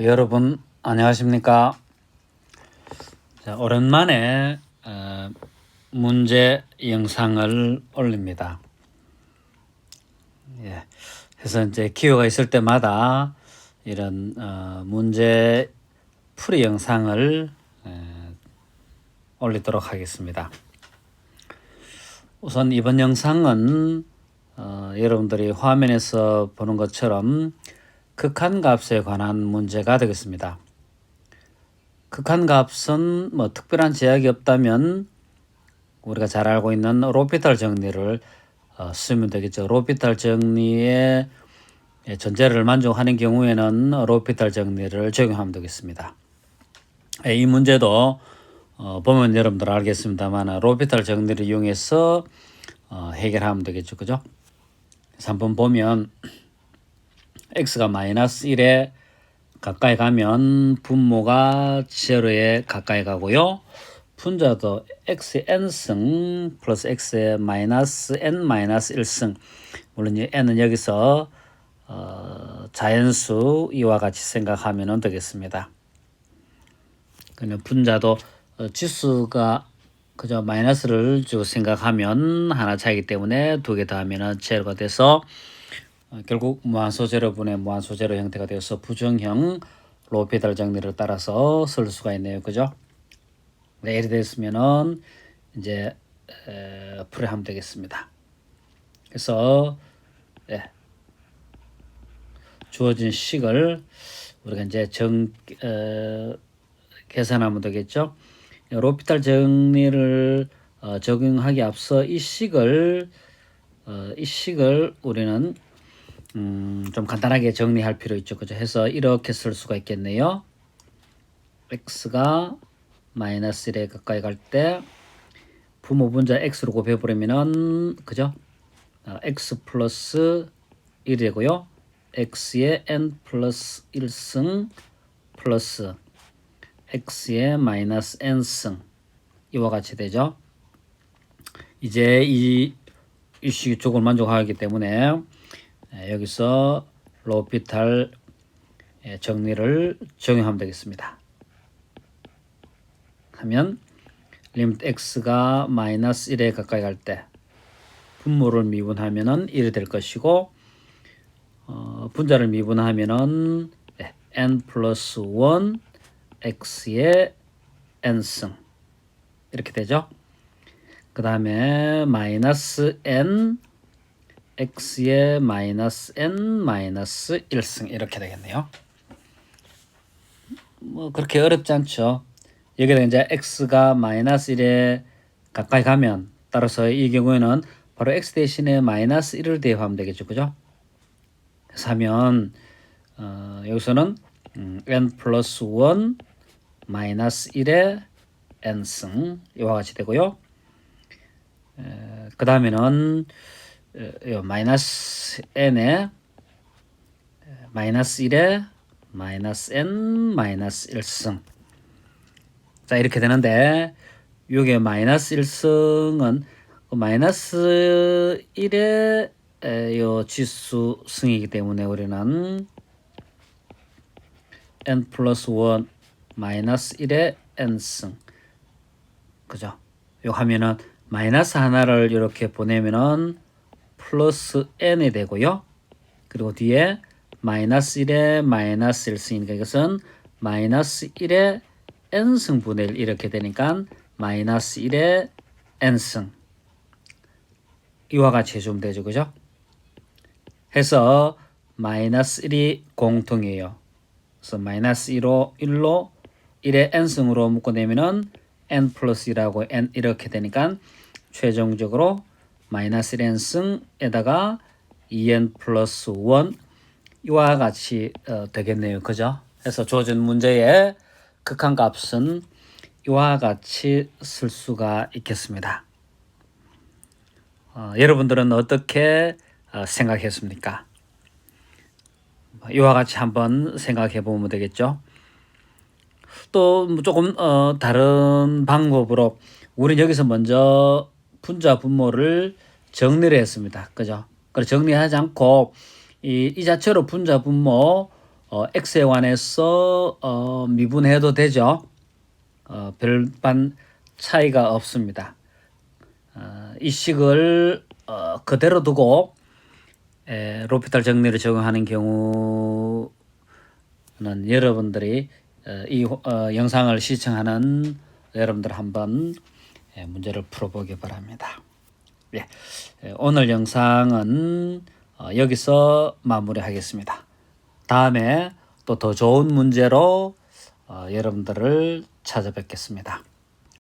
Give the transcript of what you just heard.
여러분 안녕하십니까? 자, 오랜만에 어, 문제 영상을 올립니다. 예, 그래서 이제 기회가 있을 때마다 이런 어, 문제 풀이 영상을 에, 올리도록 하겠습니다. 우선 이번 영상은 어, 여러분들이 화면에서 보는 것처럼 극한값에 관한 문제가 되겠습니다. 극한값은 뭐 특별한 제약이 없다면 우리가 잘 알고 있는 로피탈 정리를 어, 쓰면 되겠죠. 로피탈 정리의 전제를 만족하는 경우에는 로피탈 정리를 적용하면 되겠습니다. 예, 이 문제도 어, 보면 여러분들 알겠습니다만 로피탈 정리를 이용해서 어, 해결하면 되겠죠. 그죠? 그래서 한번 보면 x가 마이너스 1에 가까이 가면 분모가 제로에 가까이 가고요. 분자도 x의 n승 플러스 x의 마이너스 n 마이너스 1승 물론 이 n은 여기서 어, 자연수 이와 같이 생각하면 되겠습니다. 그냥 분자도 어, 지수가 그저 마이너스를 주고 생각하면 하나 차이기 때문에 두 개 더하면 제로가 돼서 어, 결국 무한소제로분의 무한소제로 형태가 되어서 부정형 로피탈 정리를 따라서 쓸 수가 있네요. 그죠? 네, 예를 들었으면은 이제 에, 풀이하면 되겠습니다. 그래서 예, 주어진 식을 우리가 이제 정 어, 계산하면 되겠죠. 로피탈 정리를 어, 적용하기 앞서 이 식을 어, 이 식을 우리는 음, 좀 간단하게 정리할 필요 있죠. 그죠? 해서 이렇게 쓸 수가 있겠네요. x가 마이너스 1에 가까이 갈 때 부모 분자 x로 곱해버리면은 그죠? 어, x 플러스 1이 되고요. x의 n 플러스 1승 플러스 x의 마이너스 n승 이와 같이 되죠. 이제 이 일식이 쪽을 만족하기 때문에 예, 여기서 로피탈 예, 정리를 적용하면 되겠습니다. 하면 리미트 x가 마이너스 1에 가까이 갈 때 분모를 미분하면은 1이 될 것이고 어, 분자를 미분하면은 예, n 플러스 1 x의 n승 이렇게 되죠. 그 다음에 마이너스 n x의 마이너스 n 마이너스 1승 이렇게 되겠네요. 뭐 그렇게 어렵지 않죠. 여기다 이제 x가 마이너스 1에 가까이 가면 따라서 이 경우에는 바로 x 대신에 마이너스 1을 대입하면 되겠죠. 그죠? 그래서 하면 어, 여기서는 음, n 플러스 1 마이너스 1의 n승 이와 같이 되고요. 그 다음에는 어, 마이너스 n에 마이너스 1에 마이너스 n 마이너스 1승 자 이렇게 되는데 요게 마이너스 1승은 마이너스 1의 요 지수 승이기 때문에 우리는 n 플러스 1 마이너스 1의 n승 그죠? 요 하면은 마이너스 하나를 이렇게 보내면은 플러스 n이 되고요. 그리고 뒤에 마이너스 1에 마이너스 1승이니까 이것은 마이너스 1에 n승분의 1 이렇게 되니까 마이너스 1에 n승 이와 같이 해주면 되죠. 그죠? 해서 마이너스 1이 공통이에요. 그래서 마이너스 1로 1로 1의 n승으로 묶어내면은 n 플러스 1하고 n 이렇게 되니까 최종적으로 마이너스 1n승에다가 2n 플러스 1 이와 같이 어, 되겠네요. 그죠? 그래서 주어진 문제의 극한값은 이와 같이 쓸 수가 있겠습니다. 어, 여러분들은 어떻게 어, 생각했습니까? 이와 같이 한번 생각해 보면 되겠죠. 또뭐 조금 어, 다른 방법으로 우리 여기서 먼저 분자 분모를 정리를 했습니다. 그죠? 그래 정리하지 않고 이, 이 자체로 분자 분모 어, x에 관해서 어, 미분해도 되죠. 어, 별반 차이가 없습니다. 어, 이 식을 어, 그대로 두고 에, 로피탈 정리를 적용하는 경우는 여러분들이 어, 이 어, 영상을 시청하는 여러분들 한번 예, 문제를 풀어보기 바랍니다. 예, 예, 오늘 영상은 어, 여기서 마무리하겠습니다. 다음에 또 더 좋은 문제로 어, 여러분들을 찾아뵙겠습니다.